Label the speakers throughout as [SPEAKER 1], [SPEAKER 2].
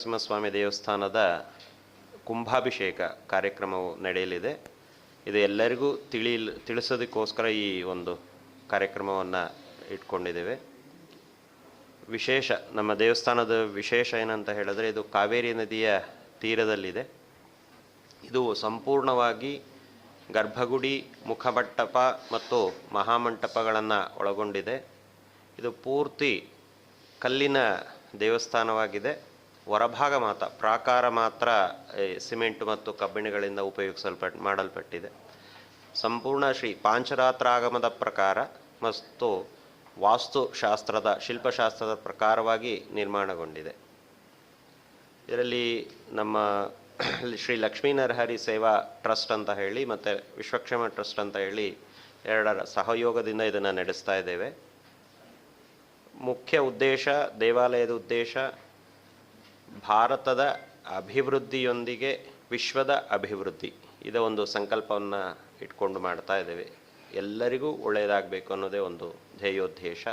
[SPEAKER 1] ನರಸಿಂಹಸ್ವಾಮಿ ದೇವಸ್ಥಾನದ ಕುಂಭಾಭಿಷೇಕ ಕಾರ್ಯಕ್ರಮವು ನಡೆಯಲಿದೆ. ಇದು ಎಲ್ಲರಿಗೂ ತಿಳಿ ತಿಳಿಸೋದಕ್ಕೋಸ್ಕರ ಈ ಒಂದು ಕಾರ್ಯಕ್ರಮವನ್ನು ಇಟ್ಕೊಂಡಿದ್ದೇವೆ. ವಿಶೇಷ, ನಮ್ಮ ದೇವಸ್ಥಾನದ ವಿಶೇಷ ಏನಂತ ಹೇಳಿದ್ರೆ ಇದು ಕಾವೇರಿ ನದಿಯ ತೀರದಲ್ಲಿದೆ. ಇದು ಸಂಪೂರ್ಣವಾಗಿ ಗರ್ಭಗುಡಿ ಮುಖಮಂಟಪ ಮತ್ತು ಮಹಾಮಂಟಪಗಳನ್ನು ಒಳಗೊಂಡಿದೆ. ಇದು ಪೂರ್ತಿ ಕಲ್ಲಿನ ದೇವಸ್ಥಾನವಾಗಿದೆ. ಹೊರಭಾಗ ಮಾತ್ರ, ಪ್ರಾಕಾರ ಮಾತ್ರ ಸಿಮೆಂಟ್ ಮತ್ತು ಕಬ್ಬಿಣಗಳಿಂದ ಉಪಯೋಗಿಸಲ್ಪಟ್, ಮಾಡಲ್ಪಟ್ಟಿದೆ. ಸಂಪೂರ್ಣ ಶ್ರೀ ಪಾಂಚರಾತ್ರಾಗಮದ ಪ್ರಕಾರ ಮತ್ತು ವಾಸ್ತುಶಾಸ್ತ್ರದ, ಶಿಲ್ಪಶಾಸ್ತ್ರದ ಪ್ರಕಾರವಾಗಿ ನಿರ್ಮಾಣಗೊಂಡಿದೆ. ಇದರಲ್ಲಿ ನಮ್ಮ ಶ್ರೀ ಲಕ್ಷ್ಮೀ ನರಹರಿ ಸೇವಾ ಟ್ರಸ್ಟ್ ಅಂತ ಹೇಳಿ ಮತ್ತು ವಿಶ್ವಕ್ಷೇಮ ಟ್ರಸ್ಟ್ ಅಂತ ಹೇಳಿ ಎರಡರ ಸಹಯೋಗದಿಂದ ಇದನ್ನು ನಡೆಸ್ತಾ ಇದ್ದೇವೆ. ಮುಖ್ಯ ಉದ್ದೇಶ, ದೇವಾಲಯದ ಉದ್ದೇಶ ಭಾರತದ ಅಭಿವೃದ್ಧಿಯೊಂದಿಗೆ ವಿಶ್ವದ ಅಭಿವೃದ್ಧಿ. ಇದ ಒಂದು ಸಂಕಲ್ಪವನ್ನು ಇಟ್ಕೊಂಡು ಮಾಡ್ತಾ ಇದ್ದೇವೆ. ಎಲ್ಲರಿಗೂ ಒಳ್ಳೆಯದಾಗಬೇಕು ಅನ್ನೋದೇ ಒಂದು ಧ್ಯೇಯೋದ್ದೇಶ.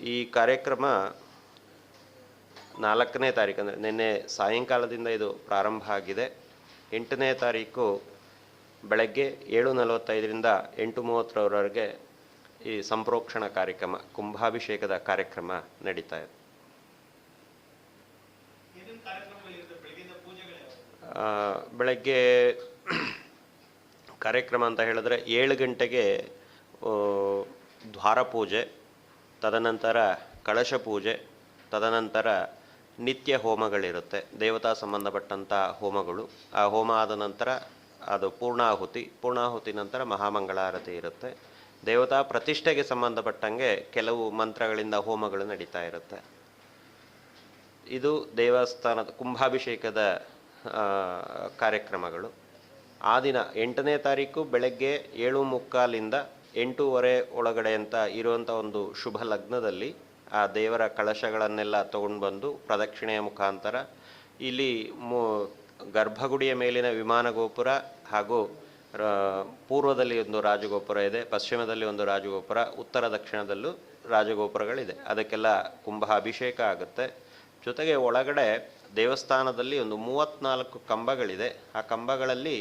[SPEAKER 1] ಈ ಕಾರ್ಯಕ್ರಮ ನಾಲ್ಕನೇ ತಾರೀಕು, ಅಂದರೆ ನಿನ್ನೆ ಸಾಯಂಕಾಲದಿಂದ ಇದು ಪ್ರಾರಂಭ ಆಗಿದೆ. ಎಂಟನೇ ತಾರೀಕು ಬೆಳಗ್ಗೆ ಏಳು ನಲವತ್ತೈದರಿಂದ ಎಂಟು ಮೂವತ್ತರವರೆಗೆ ಈ ಸಂಪ್ರೋಕ್ಷಣ ಕಾರ್ಯಕ್ರಮ, ಕುಂಭಾಭಿಷೇಕದ ಕಾರ್ಯಕ್ರಮ ನಡೀತಾ ಇದೆ ಆ, ಬೆಳಗ್ಗೆ ಕಾರ್ಯಕ್ರಮ ಅಂತ ಹೇಳಿದ್ರೆ ಏಳು ಗಂಟೆಗೆ ದ್ವಾರ ಪೂಜೆ, ತದನಂತರ ಕಳಶ ಪೂಜೆ, ತದನಂತರ ನಿತ್ಯ ಹೋಮಗಳಿರುತ್ತೆ, ದೇವತಾ ಸಂಬಂಧಪಟ್ಟಂಥ ಹೋಮಗಳು. ಆ ಹೋಮ ಆದ ನಂತರ ಅದು ಪೂರ್ಣಾಹುತಿ ಪೂರ್ಣಾಹುತಿ ನಂತರ ಮಹಾಮಂಗಳಾರತಿ ಇರುತ್ತೆ. ದೇವತಾ ಪ್ರತಿಷ್ಠೆಗೆ ಸಂಬಂಧಪಟ್ಟಂಗೆ ಕೆಲವು ಮಂತ್ರಗಳಿಂದ ಹೋಮಗಳು ನಡೀತಾ ಇರುತ್ತೆ. ಇದು ದೇವಸ್ಥಾನದ ಕುಂಭಾಭಿಷೇಕದ ಕಾರ್ಯಕ್ರಮಗಳು. ಆ ದಿನ ಎಂಟನೇ ತಾರೀಕು ಬೆಳಗ್ಗೆ ಏಳು ಮುಕ್ಕಾಲಿಂದ ಎಂಟೂವರೆ ಒಳಗಡೆ ಅಂತ ಇರುವಂಥ ಒಂದು ಶುಭ ಲಗ್ನದಲ್ಲಿ ಆ ದೇವರ ಕಳಶಗಳನ್ನೆಲ್ಲ ತಗೊಂಡು ಬಂದು ಪ್ರದಕ್ಷಿಣೆಯ ಮುಖಾಂತರ ಇಲ್ಲಿ ಮು, ಗರ್ಭಗುಡಿಯ ಮೇಲಿನ ವಿಮಾನ ಗೋಪುರ ಹಾಗೂ ಪೂರ್ವದಲ್ಲಿ ಒಂದು ರಾಜಗೋಪುರ ಇದೆ, ಪಶ್ಚಿಮದಲ್ಲಿ ಒಂದು ರಾಜಗೋಪುರ, ಉತ್ತರ ದಕ್ಷಿಣದಲ್ಲೂ ರಾಜಗೋಪುರಗಳಿದೆ. ಅದಕ್ಕೆಲ್ಲ ಕುಂಭ ಅಭಿಷೇಕ ಆಗುತ್ತೆ. ಜೊತೆಗೆ ಒಳಗಡೆ ದೇವಸ್ಥಾನದಲ್ಲಿ ಒಂದು ಮೂವತ್ನಾಲ್ಕು ಕಂಬಗಳಿದೆ. ಆ ಕಂಬಗಳಲ್ಲಿ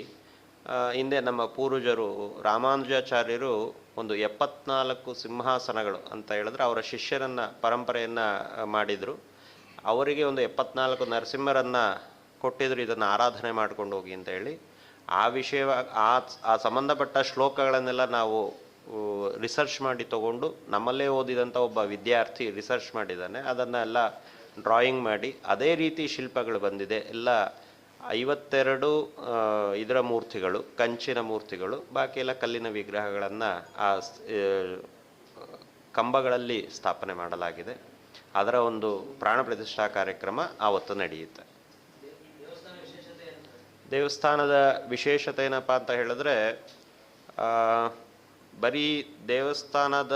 [SPEAKER 1] ಹಿಂದೆ ನಮ್ಮ ಪೂರ್ವಜರು ರಾಮಾನುಜಾಚಾರ್ಯರು ಒಂದು ಎಪ್ಪತ್ನಾಲ್ಕು ಸಿಂಹಾಸನಗಳು ಅಂತ ಹೇಳಿದ್ರೆ ಅವರ ಶಿಷ್ಯರನ್ನು, ಪರಂಪರೆಯನ್ನು ಮಾಡಿದರು ಮಾಡಿದ್ರು. ಅವರಿಗೆ ಒಂದು ಎಪ್ಪತ್ನಾಲ್ಕು ನರಸಿಂಹರನ್ನು ಕೊಟ್ಟಿದ್ರು, ಇದನ್ನು ಆರಾಧನೆ ಮಾಡ್ಕೊಂಡು ಹೋಗಿ ಅಂತ ಹೇಳಿ. ಆ ವಿಷಯ ಆ ಆ ಸಂಬಂಧಪಟ್ಟ ಶ್ಲೋಕಗಳನ್ನೆಲ್ಲ ನಾವು ರಿಸರ್ಚ್ ಮಾಡಿ ತಗೊಂಡು, ನಮ್ಮಲ್ಲೇ ಓದಿದಂಥ ಒಬ್ಬ ವಿದ್ಯಾರ್ಥಿ ರಿಸರ್ಚ್ ಮಾಡಿದ್ದಾನೆ. ಅದನ್ನೆಲ್ಲ ಡ್ರಾಯಿಂಗ್ ಮಾಡಿ, ಅದೇ ರೀತಿ ಶಿಲ್ಪಗಳು ಬಂದಿದೆ. ಎಲ್ಲ ಐವತ್ತೆರಡು ಇದರ ಮೂರ್ತಿಗಳು, ಕಂಚಿನ ಮೂರ್ತಿಗಳು ಬಾಕಿ ಎಲ್ಲ ಕಲ್ಲಿನ ವಿಗ್ರಹಗಳನ್ನು ಆ ಕಂಬಗಳಲ್ಲಿ ಸ್ಥಾಪನೆ ಮಾಡಲಾಗಿದೆ. ಅದರ ಒಂದು ಪ್ರಾಣ ಪ್ರತಿಷ್ಠಾ ಕಾರ್ಯಕ್ರಮ ಆವತ್ತು ನಡೆಯುತ್ತೆ. ದೇವಸ್ಥಾನದ ವಿಶೇಷತೆ ಏನಪ್ಪ ಅಂತ ಹೇಳಿದ್ರೆ ಬರೀ ದೇವಸ್ಥಾನದ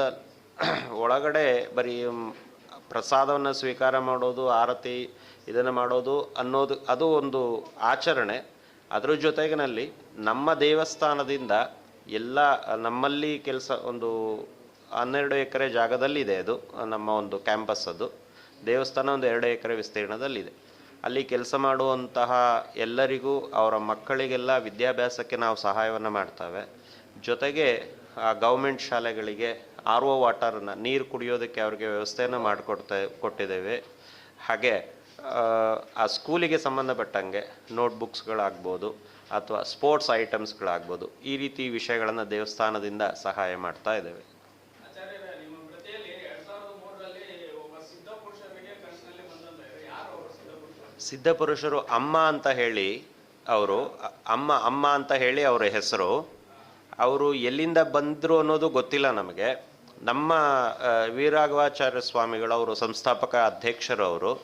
[SPEAKER 1] ಒಳಗಡೆ ಬರೀ ಪ್ರಸಾದವನ್ನು ಸ್ವೀಕಾರ ಮಾಡೋದು, ಆರತಿ ಇದನ್ನು ಮಾಡೋದು ಅನ್ನೋದು, ಅದು ಒಂದು ಆಚರಣೆ. ಅದರ ಜೊತೆಗಿನಲ್ಲಿ ನಮ್ಮ ದೇವಸ್ಥಾನದಿಂದ ಎಲ್ಲ, ನಮ್ಮಲ್ಲಿ ಕೆಲಸ ಒಂದು ಹನ್ನೆರಡು ಎಕರೆ ಜಾಗದಲ್ಲಿದೆ ಅದು, ನಮ್ಮ ಒಂದು ಕ್ಯಾಂಪಸ್ ಅದು. ದೇವಸ್ಥಾನ ಒಂದು ಎರಡು ಎಕರೆ ವಿಸ್ತೀರ್ಣದಲ್ಲಿದೆ. ಅಲ್ಲಿ ಕೆಲಸ ಮಾಡುವಂತಹ ಎಲ್ಲರಿಗೂ ಅವರ ಮಕ್ಕಳಿಗೆಲ್ಲ ವಿದ್ಯಾಭ್ಯಾಸಕ್ಕೆ ನಾವು ಸಹಾಯವನ್ನು ಮಾಡ್ತೇವೆ. ಜೊತೆಗೆ ಆ ಗೌರ್ಮೆಂಟ್ ಶಾಲೆಗಳಿಗೆ ಆರ್ ಒ ವಾಟರನ್ನು ನೀರು ಕುಡಿಯೋದಕ್ಕೆ ಅವ್ರಿಗೆ ವ್ಯವಸ್ಥೆಯನ್ನು ಮಾಡಿಕೊಡ್ತಾ ಕೊಟ್ಟಿದ್ದೇವೆ. ಹಾಗೆ ಆ, ಸ್ಕೂಲಿಗೆ ಸಂಬಂಧಪಟ್ಟಂಗೆ ನೋಟ್ಬುಕ್ಸ್ಗಳಾಗ್ಬೋದು ಅಥವಾ ಸ್ಪೋರ್ಟ್ಸ್ ಐಟಮ್ಸ್ಗಳಾಗ್ಬೋದು ಈ ರೀತಿ ವಿಷಯಗಳನ್ನು ದೇವಸ್ಥಾನದಿಂದ ಸಹಾಯ ಮಾಡ್ತಾ ಇದ್ದೇವೆ. ಸಿದ್ಧಪುರುಷರು? ಅಮ್ಮ ಅಂತ ಹೇಳಿ ಅವರು ಅಮ್ಮ ಅಮ್ಮ ಅಂತ ಹೇಳಿ ಅವರ ಹೆಸರು. ಅವರು ಎಲ್ಲಿಂದ ಬಂದರು ಅನ್ನೋದು ಗೊತ್ತಿಲ್ಲ ನಮಗೆ. ನಮ್ಮ ವೀರಾಘವಾಚಾರ್ಯ ಸ್ವಾಮಿಗಳು, ಅವರು ಸಂಸ್ಥಾಪಕ ಅಧ್ಯಕ್ಷರು ಅವರು.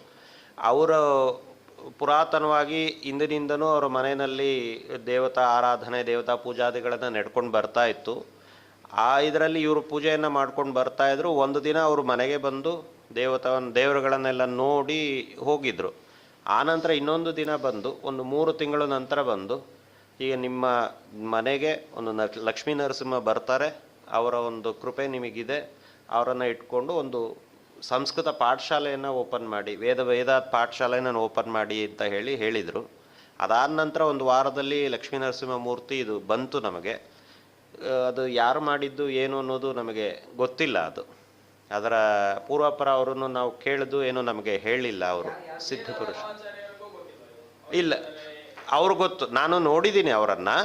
[SPEAKER 1] ಅವರು ಪುರಾತನವಾಗಿ ಇಂದಿನಿಂದನೂ ಅವರ ಮನೆಯಲ್ಲಿ ದೇವತಾ ಆರಾಧನೆ, ದೇವತಾ ಪೂಜಾದಿಗಳನ್ನು ನಡ್ಕೊಂಡು ಬರ್ತಾ ಇತ್ತು. ಆ ಇದರಲ್ಲಿ ಇವರು ಪೂಜೆಯನ್ನು ಮಾಡ್ಕೊಂಡು ಬರ್ತಾ ಇದ್ರು. ಒಂದು ದಿನ ಅವರು ಮನೆಗೆ ಬಂದು ದೇವತಾ ದೇವರುಗಳನ್ನೆಲ್ಲ ನೋಡಿ ಹೋಗಿದ್ರು. ಆನಂತರ ಇನ್ನೊಂದು ದಿನ ಬಂದು, ಒಂದು ಮೂರು ತಿಂಗಳ ನಂತರ ಬಂದು ಈಗ ನಿಮ್ಮ ಮನೆಗೆ ಒಂದು ನ ಲಕ್ಷ್ಮೀ ನರಸಿಂಹ ಬರ್ತಾರೆ, ಅವರ ಒಂದು ಕೃಪೆ ನಿಮಗಿದೆ. ಅವರನ್ನು ಇಟ್ಕೊಂಡು ಒಂದು ಸಂಸ್ಕೃತ ಪಾಠಶಾಲೆಯನ್ನು ಓಪನ್ ಮಾಡಿ, ವೇದ ವೇದ ಪಾಠಶಾಲೆಯನ್ನು ಓಪನ್ ಮಾಡಿ ಅಂತ ಹೇಳಿ ಹೇಳಿದರು. ಅದಾದ ನಂತರ ಒಂದು ವಾರದಲ್ಲಿ ಲಕ್ಷ್ಮೀ ನರಸಿಂಹ ಮೂರ್ತಿ ಇದು ಬಂತು ನಮಗೆ. ಅದು ಯಾರು ಮಾಡಿದ್ದು, ಏನು ಅನ್ನೋದು ನಮಗೆ ಗೊತ್ತಿಲ್ಲ ಅದು. ಅದರ ಪೂರ್ವಾಪರ ಅವರನ್ನು ನಾವು ಕೇಳಿದ್ದು ಏನು ನಮಗೆ ಹೇಳಿಲ್ಲ ಅವರು ಸಿದ್ಧಪುರುಷ. ಇಲ್ಲ. ಅವ್ರು ಗೊತ್ತು, ನಾನು ನೋಡಿದ್ದೀನಿ ಅವರನ್ನು.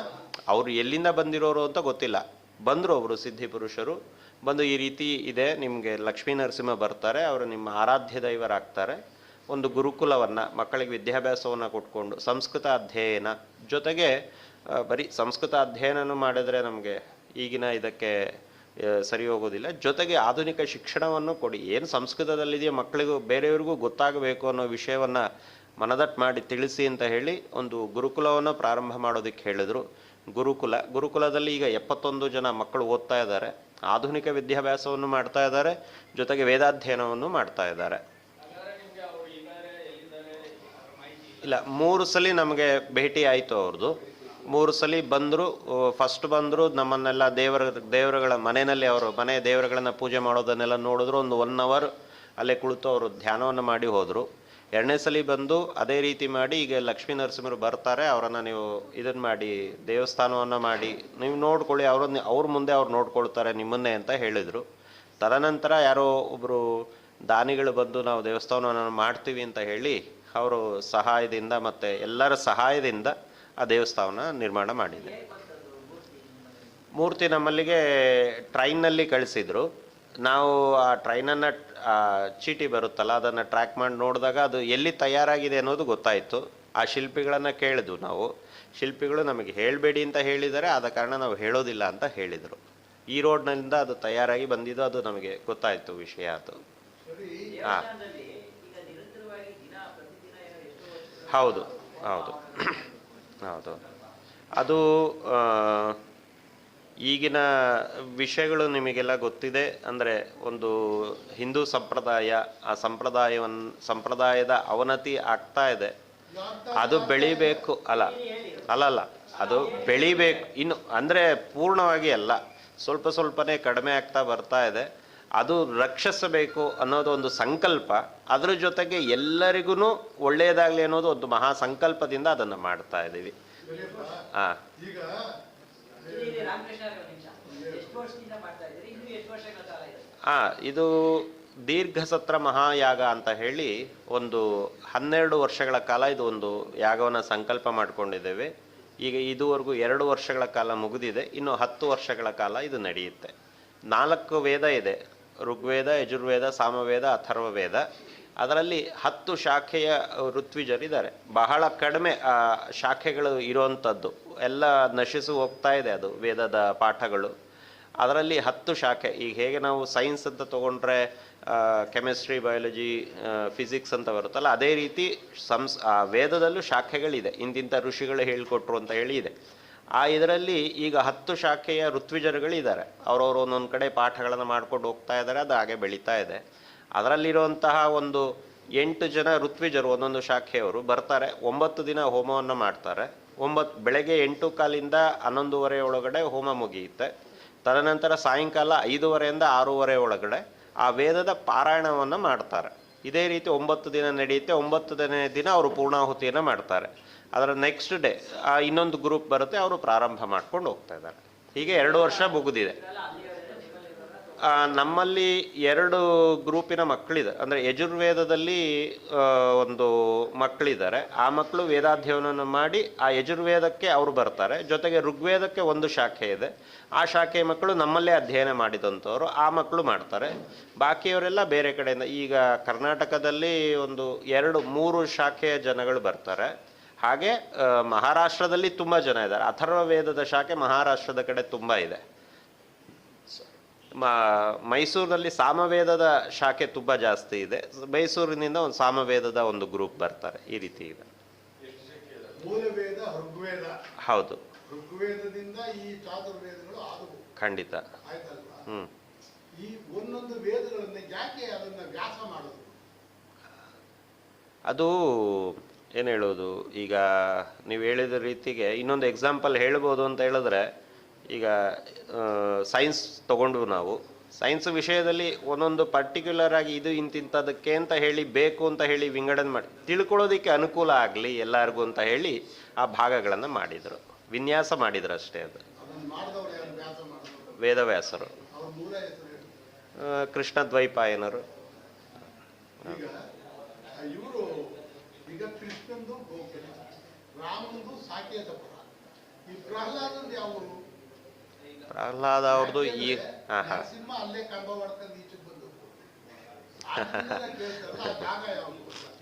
[SPEAKER 1] ಅವರು ಎಲ್ಲಿಂದ ಬಂದಿರೋರು ಅಂತ ಗೊತ್ತಿಲ್ಲ. ಬಂದರು ಅವರು ಸಿದ್ಧಿ ಪುರುಷರು. ಬಂದು ಈ ರೀತಿ ಇದೆ, ನಿಮಗೆ ಲಕ್ಷ್ಮೀ ನರಸಿಂಹ ಬರ್ತಾರೆ, ಅವರು ನಿಮ್ಮ ಆರಾಧ್ಯ ದೈವರಾಗ್ತಾರೆ. ಒಂದು ಗುರುಕುಲವನ್ನು, ಮಕ್ಕಳಿಗೆ ವಿದ್ಯಾಭ್ಯಾಸವನ್ನು ಕೊಟ್ಕೊಂಡು, ಸಂಸ್ಕೃತ ಅಧ್ಯಯನ ಜೊತೆಗೆ ಬರೀ ಸಂಸ್ಕೃತ ಅಧ್ಯಯನನೂ ಮಾಡಿದರೆ ನಮಗೆ ಈಗಿನ ಇದಕ್ಕೆ ಸರಿ ಹೋಗೋದಿಲ್ಲ. ಜೊತೆಗೆ ಆಧುನಿಕ ಶಿಕ್ಷಣವನ್ನು ಕೊಡಿ. ಏನು ಸಂಸ್ಕೃತದಲ್ಲಿದೆಯೋ ಮಕ್ಕಳಿಗೂ, ಬೇರೆಯವ್ರಿಗೂ ಗೊತ್ತಾಗಬೇಕು ಅನ್ನೋ ವಿಷಯವನ್ನು ಮನದಟ್ಟು ಮಾಡಿ ತಿಳಿಸಿ ಅಂತ ಹೇಳಿ ಒಂದು ಗುರುಕುಲವನ್ನು ಪ್ರಾರಂಭ ಮಾಡೋದಕ್ಕೆ ಹೇಳಿದರು. ಗುರುಕುಲ, ಗುರುಕುಲದಲ್ಲಿ ಈಗ ಎಪ್ಪತ್ತೊಂದು ಜನ ಮಕ್ಕಳು ಓದ್ತಾ ಇದ್ದಾರೆ. ಆಧುನಿಕ ವಿದ್ಯಾಭ್ಯಾಸವನ್ನು ಮಾಡ್ತಾ ಇದ್ದಾರೆ, ಜೊತೆಗೆ ವೇದಾಧ್ಯಯನವನ್ನು ಮಾಡ್ತಾ ಇದ್ದಾರೆ.
[SPEAKER 2] ಇಲ್ಲ,
[SPEAKER 1] ಮೂರು ಸಲ ನಮಗೆ ಭೇಟಿ ಆಯಿತು ಅವ್ರದ್ದು. ಮೂರು ಸಲ ಬಂದರು ಫಸ್ಟ್ ಬಂದರು, ನಮ್ಮನ್ನೆಲ್ಲ ದೇವರ, ದೇವರುಗಳ ಮನೆಯಲ್ಲಿ ಅವರು, ಮನೆ ದೇವರುಗಳನ್ನು ಪೂಜೆ ಮಾಡೋದನ್ನೆಲ್ಲ ನೋಡಿದ್ರು. ಒಂದು ಒನ್ ಅವರ್ ಅಲ್ಲೇ ಕುಳಿತು ಅವರು ಧ್ಯಾನವನ್ನು ಮಾಡಿ ಹೋದರು. ಎರಡನೇ ಸಲ ಬಂದು ಅದೇ ರೀತಿ ಮಾಡಿ ಈಗ ಲಕ್ಷ್ಮೀ ನರಸಿಂಹರು ಬರ್ತಾರೆ, ಅವರನ್ನು ನೀವು ಇದನ್ನು ಮಾಡಿ, ದೇವಸ್ಥಾನವನ್ನು ಮಾಡಿ, ನೀವು ನೋಡ್ಕೊಳ್ಳಿ, ಅವರನ್ನು, ಅವ್ರ ಮುಂದೆ ಅವ್ರು ನೋಡ್ಕೊಳ್ತಾರೆ ನಿಮ್ಮನ್ನೇ ಅಂತ ಹೇಳಿದರು. ತದನಂತರ ಯಾರೋ ಒಬ್ಬರು ದಾನಿಗಳು ಬಂದು ನಾವು ದೇವಸ್ಥಾನವನ್ನು ಮಾಡ್ತೀವಿ ಅಂತ ಹೇಳಿ ಅವರು ಸಹಾಯದಿಂದ ಮತ್ತು ಎಲ್ಲರ ಸಹಾಯದಿಂದ ಆ ದೇವಸ್ಥಾನ ನಿರ್ಮಾಣ ಮಾಡಿದೆ ಮೂರ್ತಿ ನಮ್ಮಲ್ಲಿಗೆ ಟ್ರೈನ್ನಲ್ಲಿ ಕಳಿಸಿದ್ರು. ನಾವು ಆ ಟ್ರೈನನ್ನು ಚೀಟಿ ಬರುತ್ತಲ್ಲ ಅದನ್ನು ಟ್ರ್ಯಾಕ್ ಮಾಡಿ ನೋಡಿದಾಗ ಅದು ಎಲ್ಲಿ ತಯಾರಾಗಿದೆ ಅನ್ನೋದು ಗೊತ್ತಾಯಿತು. ಆ ಶಿಲ್ಪಿಗಳನ್ನು ಕೇಳಿದ್ವು ನಾವು. ಶಿಲ್ಪಿಗಳು ನಮಗೆ ಹೇಳಬೇಡಿ ಅಂತ ಹೇಳಿದರೆ ಆದ ಕಾರಣ ನಾವು ಹೇಳೋದಿಲ್ಲ ಅಂತ ಹೇಳಿದರು. ಈ ರೋಡ್ನಿಂದ ಅದು ತಯಾರಾಗಿ ಬಂದಿದ್ದು ಅದು ನಮಗೆ ಗೊತ್ತಾಯಿತು ವಿಷಯ ಅದು. ಹಾಂ ಹೌದು ಹೌದು. ಹೌದು. ಅದು ಈಗಿನ ವಿಷಯಗಳು ನಿಮಗೆಲ್ಲ ಗೊತ್ತಿದೆ ಅಂದರೆ ಒಂದು ಹಿಂದೂ ಸಂಪ್ರದಾಯ ಆ ಸಂಪ್ರದಾಯವನ್ನು ಸಂಪ್ರದಾಯದ ಅವನತಿ ಆಗ್ತಾ ಇದೆ. ಅದು ಬೆಳಿಬೇಕು ಅಲ್ಲ ಅಲ್ಲಲ್ಲ ಅದು ಬೆಳಿಬೇಕು ಇನ್ನು ಅಂದರೆ ಪೂರ್ಣವಾಗಿ ಅಲ್ಲ. ಸ್ವಲ್ಪ ಸ್ವಲ್ಪನೇ ಕಡಿಮೆ ಆಗ್ತಾ ಬರ್ತಾ ಇದೆ. ಅದು ರಕ್ಷಿಸಬೇಕು ಅನ್ನೋದು ಒಂದು ಸಂಕಲ್ಪ. ಅದರ ಜೊತೆಗೆ ಎಲ್ಲರಿಗೂ ಒಳ್ಳೆಯದಾಗಲಿ ಅನ್ನೋದು ಒಂದು ಮಹಾ ಸಂಕಲ್ಪದಿಂದ ಅದನ್ನು ಮಾಡ್ತಾ ಇದ್ದೀವಿ ಹಾಂ ಆ, ಇದು ದೀರ್ಘ ಸತ್ರ ಮಹಾಯಾಗ ಅಂತ ಹೇಳಿ ಒಂದು ಹನ್ನೆರಡು ವರ್ಷಗಳ ಕಾಲ ಇದು ಒಂದು ಯಾಗವನ್ನು ಸಂಕಲ್ಪ ಮಾಡಿಕೊಂಡಿದ್ದೇವೆ. ಈಗ ಇದುವರೆಗೂ ಎರಡು ವರ್ಷಗಳ ಕಾಲ ಮುಗಿದಿದೆ. ಇನ್ನು ಹತ್ತು ವರ್ಷಗಳ ಕಾಲ ಇದು ನಡೆಯುತ್ತೆ. ನಾಲ್ಕು ವೇದ ಇದೆ. ಋಗ್ವೇದ, ಯಜುರ್ವೇದ, ಸಾಮವೇದ, ಅಥರ್ವವೇದ. ಅದರಲ್ಲಿ ಹತ್ತು ಶಾಖೆಯ ಋತ್ವಿಜರಿದ್ದಾರೆ. ಬಹಳ ಕಡಿಮೆ ಆ, ಶಾಖೆಗಳು ಇರುವಂಥದ್ದು. ಎಲ್ಲ ನಶಿಸಿ ಹೋಗ್ತಾ ಇದೆ ಅದು ವೇದದ ಪಾಠಗಳು. ಅದರಲ್ಲಿ ಹತ್ತು ಶಾಖೆ. ಈಗ ಹೇಗೆ ನಾವು ಸೈನ್ಸ್ ಅಂತ ತೊಗೊಂಡ್ರೆ ಕೆಮಿಸ್ಟ್ರಿ ಬಯಾಲಜಿ ಫಿಸಿಕ್ಸ್ ಅಂತ ಬರುತ್ತಲ್ಲ ಅದೇ ರೀತಿ ಸಂಸ್ ವೇದದಲ್ಲೂ ಶಾಖೆಗಳಿದೆ. ಇಂತಿಂಥ ಋಷಿಗಳು ಹೇಳಿಕೊಟ್ರು ಅಂತ ಹೇಳಿ ಇದೆ. ಆ ಇದರಲ್ಲಿ ಈಗ ಹತ್ತು ಶಾಖೆಯ ಋತ್ವಿಜರುಗಳಿದ್ದಾರೆ. ಅವರವರು ಒಂದೊಂದು ಕಡೆ ಪಾಠಗಳನ್ನು ಮಾಡ್ಕೊಂಡು ಹೋಗ್ತಾ ಇದ್ದಾರೆ ಅದು ಹಾಗೆ ಬೆಳೀತಾ ಇದೆ. ಅದರಲ್ಲಿರುವಂತಹ ಒಂದು ಎಂಟು ಜನ ಋತ್ವಿಜರು, ಒಂದೊಂದು ಶಾಖೆಯವರು ಬರ್ತಾರೆ. ಒಂಬತ್ತು ದಿನ ಹೋಮವನ್ನು ಮಾಡ್ತಾರೆ. ಒಂಬತ್ತು ಬೆಳಗ್ಗೆ ಎಂಟು ಕಾಲಿಂದ ಹನ್ನೊಂದುವರೆ ಒಳಗಡೆ ಹೋಮ ಮುಗಿಯುತ್ತೆ. ತದನಂತರ ಸಾಯಂಕಾಲ ಐದೂವರೆಯಿಂದ ಆರೂವರೆ ಒಳಗಡೆ ಆ ವೇದದ ಪಾರಾಯಣವನ್ನು ಮಾಡ್ತಾರೆ. ಇದೇ ರೀತಿ ಒಂಬತ್ತು ದಿನ ನಡೆಯುತ್ತೆ. ಒಂಬತ್ತನೇ ದಿನ ಅವರು ಪೂರ್ಣಾಹುತಿಯನ್ನು ಮಾಡ್ತಾರೆ. ಅದರ ನೆಕ್ಸ್ಟ್ ಡೇ ಇನ್ನೊಂದು ಗ್ರೂಪ್ ಬರುತ್ತೆ. ಅವರು ಪ್ರಾರಂಭ ಮಾಡ್ಕೊಂಡು ಹೋಗ್ತಾ ಇದ್ದಾರೆ. ಹೀಗೆ ಎರಡು ವರ್ಷ ಮುಗಿದಿದೆ. ನಮ್ಮಲ್ಲಿ ಎರಡು ಗ್ರೂಪಿನ ಮಕ್ಕಳಿದೆ. ಅಂದರೆ ಯಜುರ್ವೇದದಲ್ಲಿ ಒಂದು ಮಕ್ಕಳಿದ್ದಾರೆ. ಆ ಮಕ್ಕಳು ವೇದಾಧ್ಯಯನವನ್ನು ಮಾಡಿ ಆ ಯಜುರ್ವೇದಕ್ಕೆ ಅವರು ಬರ್ತಾರೆ. ಜೊತೆಗೆ ಋಗ್ವೇದಕ್ಕೆ ಒಂದು ಶಾಖೆ ಇದೆ. ಆ ಶಾಖೆಯ ಮಕ್ಕಳು ನಮ್ಮಲ್ಲೇ ಅಧ್ಯಯನ ಮಾಡಿದಂಥವ್ರು. ಆ ಮಕ್ಕಳು ಮಾಡ್ತಾರೆ. ಬಾಕಿಯವರೆಲ್ಲ ಬೇರೆ ಕಡೆಯಿಂದ. ಈಗ ಕರ್ನಾಟಕದಲ್ಲಿ ಒಂದು ಎರಡು, ಮೂರು ಶಾಖೆಯ ಜನಗಳು ಬರ್ತಾರೆ. ಹಾಗೆ ಮಹಾರಾಷ್ಟ್ರದಲ್ಲಿ ತುಂಬ ಜನ ಇದ್ದಾರೆ. ಅಥರ್ವ ವೇದದ ಶಾಖೆ ಮಹಾರಾಷ್ಟ್ರದ ಕಡೆ ತುಂಬ ಇದೆ. ಮೈಸೂರಿನಲ್ಲಿ ಸಾಮವೇದದ ಶಾಖೆ ತುಂಬ ಜಾಸ್ತಿ ಇದೆ. ಮೈಸೂರಿನಿಂದ ಒಂದು ಸಾಮವೇದದ ಒಂದು ಗ್ರೂಪ್ ಬರ್ತಾರೆ. ಈ ರೀತಿ ಇದೆ. ಹೌದು. ಖಂಡಿತ.
[SPEAKER 3] ಮಾಡೋದು?
[SPEAKER 1] ಅದು ಏನು ಹೇಳೋದು ಈಗ ನೀವು ಹೇಳಿದ ರೀತಿಗೆ ಇನ್ನೊಂದು ಎಕ್ಸಾಂಪಲ್ ಹೇಳ್ಬೋದು ಅಂತ ಹೇಳಿದ್ರೆ ಈಗ ಸೈನ್ಸ್ ತಗೊಂಡು ನಾವು. ಸೈನ್ಸ್ ವಿಷಯದಲ್ಲಿ ಒಂದೊಂದು ಪರ್ಟಿಕ್ಯುಲರ್ ಆಗಿ ಇದು ಇಂತಿಂಥದಕ್ಕೆ ಅಂತ ಹೇಳಿ, ಬೇಕು ಅಂತ ಹೇಳಿ ವಿಂಗಡಣೆ ಮಾಡಿ, ತಿಳ್ಕೊಳ್ಳೋದಕ್ಕೆ ಅನುಕೂಲ ಆಗಲಿ ಎಲ್ಲರಿಗೂ ಅಂತ ಹೇಳಿ ಆ ಭಾಗಗಳನ್ನು ಮಾಡಿದರು. ವಿನ್ಯಾಸ ಮಾಡಿದ್ರು ಅಷ್ಟೇ ಅದು. ವೇದವ್ಯಾಸರು. ಕೃಷ್ಣ ದ್ವೈಪಾಯನರು
[SPEAKER 3] ಈಗ
[SPEAKER 1] ಪ್ರಹ್ಲಾದ ಅವ್ರದ್ದು ಈ ಹಾಂ ಹಾಂ.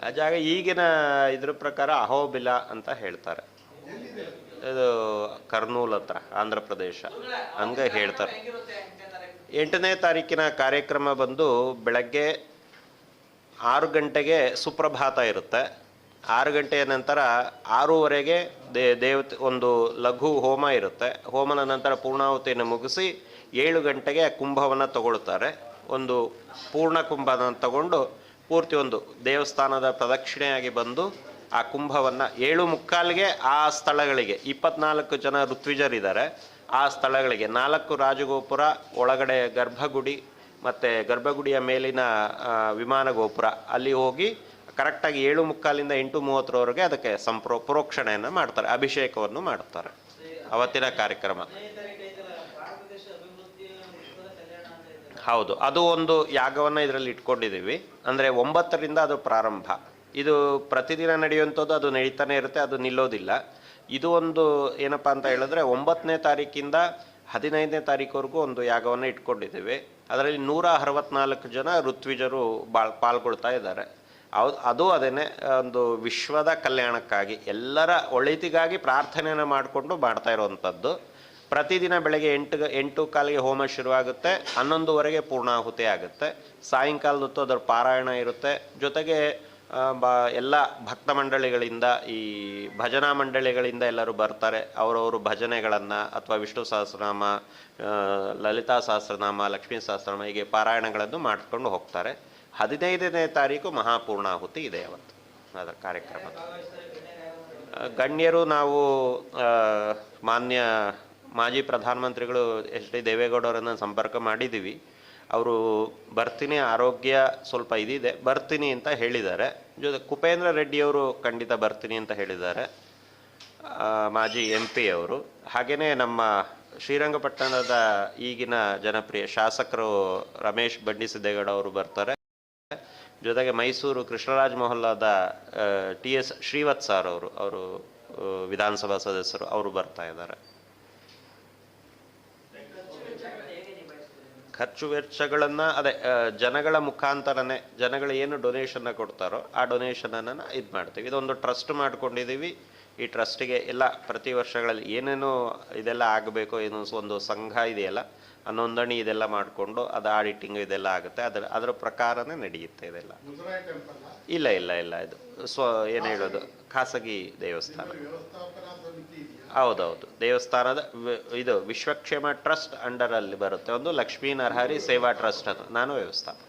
[SPEAKER 3] ಆ ಜಾಗ
[SPEAKER 1] ಈಗಿನ ಇದ್ರ ಪ್ರಕಾರ ಅಹೋಬಿಲ ಅಂತ ಹೇಳ್ತಾರೆ. ಇದು ಕರ್ನೂಲ್ ಹತ್ರ, ಆಂಧ್ರ ಪ್ರದೇಶ ಹಂಗೆ ಹೇಳ್ತಾರೆ. ಎಂಟನೇ ತಾರೀಕಿನ ಕಾರ್ಯಕ್ರಮ ಬಂದು ಬೆಳಗ್ಗೆ ಆರು ಗಂಟೆಗೆ ಸುಪ್ರಭಾತ ಇರುತ್ತೆ. ಆರು ಗಂಟೆಯ ನಂತರ ಆರೂವರೆಗೆ ದೇ, ದೇವತೆ, ಒಂದು ಲಘು ಹೋಮ ಇರುತ್ತೆ. ಹೋಮದ ನಂತರ ಪೂರ್ಣಾಹುತಿಯನ್ನು ಮುಗಿಸಿ ಏಳು ಗಂಟೆಗೆ ಕುಂಭವನ್ನು ತಗೊಳ್ತಾರೆ. ಒಂದು ಪೂರ್ಣ ಕುಂಭನ ತಗೊಂಡು ಪೂರ್ತಿ ಒಂದು ದೇವಸ್ಥಾನದ ಪ್ರದಕ್ಷಿಣೆಯಾಗಿ ಬಂದು ಆ ಕುಂಭವನ್ನು ಏಳು ಮುಕ್ಕಾಲಿಗೆ ಆ ಸ್ಥಳಗಳಿಗೆ, ಇಪ್ಪತ್ನಾಲ್ಕು ಜನ ಋತ್ವಿಜರಿದ್ದಾರೆ ಆ ಸ್ಥಳಗಳಿಗೆ, ನಾಲ್ಕು ರಾಜಗೋಪುರ, ಒಳಗಡೆ ಗರ್ಭಗುಡಿ ಮತ್ತು ಗರ್ಭಗುಡಿಯ ಮೇಲಿನ ವಿಮಾನ ಗೋಪುರ. ಅಲ್ಲಿ ಹೋಗಿ ಕರೆಕ್ಟಾಗಿ ಏಳು ಮುಕ್ಕಾಲಿಂದ ಎಂಟು ಮೂವತ್ತರವರೆಗೆ ಅದಕ್ಕೆ ಸಂಪ್ರೋ, ಪ್ರೋಕ್ಷಣೆಯನ್ನು ಮಾಡ್ತಾರೆ, ಅಭಿಷೇಕವನ್ನು ಮಾಡ್ತಾರೆ ಅವತ್ತಿನ ಕಾರ್ಯಕ್ರಮ. ಹೌದು, ಅದು ಒಂದು ಯಾಗವನ್ನು ಇದರಲ್ಲಿ ಇಟ್ಕೊಂಡಿದ್ದೀವಿ. ಅಂದರೆ ಒಂಬತ್ತರಿಂದ ಅದು ಪ್ರಾರಂಭ. ಇದು ಪ್ರತಿದಿನ ನಡೆಯುವಂಥದ್ದು ಅದು ನಡೀತಾನೆ ಇರುತ್ತೆ, ಅದು ನಿಲ್ಲೋದಿಲ್ಲ. ಇದು ಒಂದು ಏನಪ್ಪ ಅಂತ ಹೇಳಿದ್ರೆ ಒಂಬತ್ತನೇ ತಾರೀಕಿಂದ ಹದಿನೈದನೇ ತಾರೀಕುವರೆಗೂ ಒಂದು ಯಾಗವನ್ನು ಇಟ್ಕೊಂಡಿದ್ದೀವಿ. ಅದರಲ್ಲಿ ನೂರ ಅರವತ್ನಾಲ್ಕು ಜನ ಋತ್ವಿಜರು ಬಾಳ್, ಪಾಲ್ಗೊಳ್ತಾ ಇದ್ದಾರೆ. ಅದು ಅದನ್ನೇ ಒಂದು ವಿಶ್ವದ ಕಲ್ಯಾಣಕ್ಕಾಗಿ, ಎಲ್ಲರ ಒಳಿತಿಗಾಗಿ ಪ್ರಾರ್ಥನೆಯನ್ನು ಮಾಡಿಕೊಂಡು ಮಾಡ್ತಾ ಇರುವಂಥದ್ದು. ಪ್ರತಿದಿನ ಬೆಳಗ್ಗೆ ಎಂಟು ಎಂಟು ಕಾಲಿಗೆ ಹೋಮ ಶುರುವಾಗುತ್ತೆ, ಹನ್ನೊಂದುವರೆಗೆ ಪೂರ್ಣಾಹುತಿ ಆಗುತ್ತೆ. ಸಾಯಂಕಾಲದ ಹೊತ್ತು ಅದರ ಪಾರಾಯಣ ಇರುತ್ತೆ. ಜೊತೆಗೆ ಬ, ಎಲ್ಲ ಭಕ್ತ ಮಂಡಳಿಗಳಿಂದ, ಈ ಭಜನಾ ಮಂಡಳಿಗಳಿಂದ ಎಲ್ಲರೂ ಬರ್ತಾರೆ. ಅವರವರು ಭಜನೆಗಳನ್ನು, ಅಥವಾ ವಿಷ್ಣು ಸಹಸ್ರನಾಮ ಲಲಿತಾ ಸಹಸ್ರನಾಮ, ಲಕ್ಷ್ಮೀ ಸಹಸ್ರನಾಮ, ಹೀಗೆ ಪಾರಾಯಣಗಳನ್ನು ಮಾಡ್ಕೊಂಡು ಹೋಗ್ತಾರೆ. ಹದಿನೈದನೇ ತಾರೀಕು ಮಹಾಪೂರ್ಣಾಹುತಿ ಇದೆ ಅವತ್ತು, ಅದರ ಕಾರ್ಯಕ್ರಮ ಗಣ್ಯರು ನಾವು ಮಾನ್ಯ ಮಾಜಿ ಪ್ರಧಾನಮಂತ್ರಿಗಳು ಎಚ್ ಡಿ ದೇವೇಗೌಡರನ್ನು ಸಂಪರ್ಕ ಮಾಡಿದ್ದೀವಿ. ಅವರು ಬರ್ತೀನಿ ಆರೋಗ್ಯ ಸ್ವಲ್ಪ ಇದಿದೆ, ಬರ್ತೀನಿ ಅಂತ ಹೇಳಿದ್ದಾರೆ. ಜೊತೆ ಕುಪೇಂದ್ರ ರೆಡ್ಡಿಯವರು ಖಂಡಿತ ಬರ್ತೀನಿ ಅಂತ ಹೇಳಿದ್ದಾರೆ ಮಾಜಿ ಎಂ ಪಿ ಅವರು. ಹಾಗೆಯೇ ನಮ್ಮ ಶ್ರೀರಂಗಪಟ್ಟಣದ ಈಗಿನ ಜನಪ್ರಿಯ ಶಾಸಕರು ರಮೇಶ್ ಬಂಡಿಸಿದ್ದೇಗೌಡ ಅವರು ಬರ್ತಾರೆ. ಜೊತೆಗೆ ಮೈಸೂರು ಕೃಷ್ಣರಾಜ್ ಮೊಹಲ್ಲಾದ ಟಿ ಎಸ್ ಶ್ರೀವತ್ ಸಾರ್ ಅವರು ಅವರು ವಿಧಾನಸಭಾ ಸದಸ್ಯರು, ಅವರು ಬರ್ತಾ ಇದ್ದಾರೆ. ಖರ್ಚು ವೆಚ್ಚಗಳನ್ನು, ಅದೇ ಜನಗಳ ಮುಖಾಂತರನೇ, ಜನಗಳು ಏನು ಡೊನೇಷನ್ನ ಕೊಡ್ತಾರೋ, ಆ ಡೊನೇಷನನ್ನು ಇದು ಮಾಡ್ತೀವಿ ಇದೊಂದು ಟ್ರಸ್ಟ್ ಮಾಡ್ಕೊಂಡಿದ್ದೀವಿ. ಈ ಟ್ರಸ್ಟಿಗೆ ಎಲ್ಲ ಪ್ರತಿ ವರ್ಷಗಳಲ್ಲಿ ಏನೇನು ಇದೆಲ್ಲ ಆಗಬೇಕು ಏನು ಒಂದು ಸಂಘ ಇದೆಯಲ್ಲ, ಆ ನೋಂದಣಿ ಇದೆಲ್ಲ ಮಾಡಿಕೊಂಡು ಅದು ಆಡಿಟಿಂಗ್ ಇದೆಲ್ಲ ಆಗುತ್ತೆ. ಅದರ ಅದರ ಪ್ರಕಾರನೇ ನಡೆಯುತ್ತೆ ಇದೆಲ್ಲ. ಇಲ್ಲ ಇಲ್ಲ ಇಲ್ಲ, ಇದು ಸ್ವ, ಏನು ಹೇಳೋದು, ಖಾಸಗಿ ದೇವಸ್ಥಾನ. ಹೌದೌದು, ದೇವಸ್ಥಾನದ ಇದು ವಿಶ್ವಕ್ಷೇಮ ಟ್ರಸ್ಟ್ ಅಂಡರಲ್ಲಿ ಬರುತ್ತೆ. ಒಂದು ಲಕ್ಷ್ಮೀ ನರಹರಿ ಸೇವಾ ಟ್ರಸ್ಟ್ ಅದು ನಾನು ವ್ಯವಸ್ಥಾಪಕ.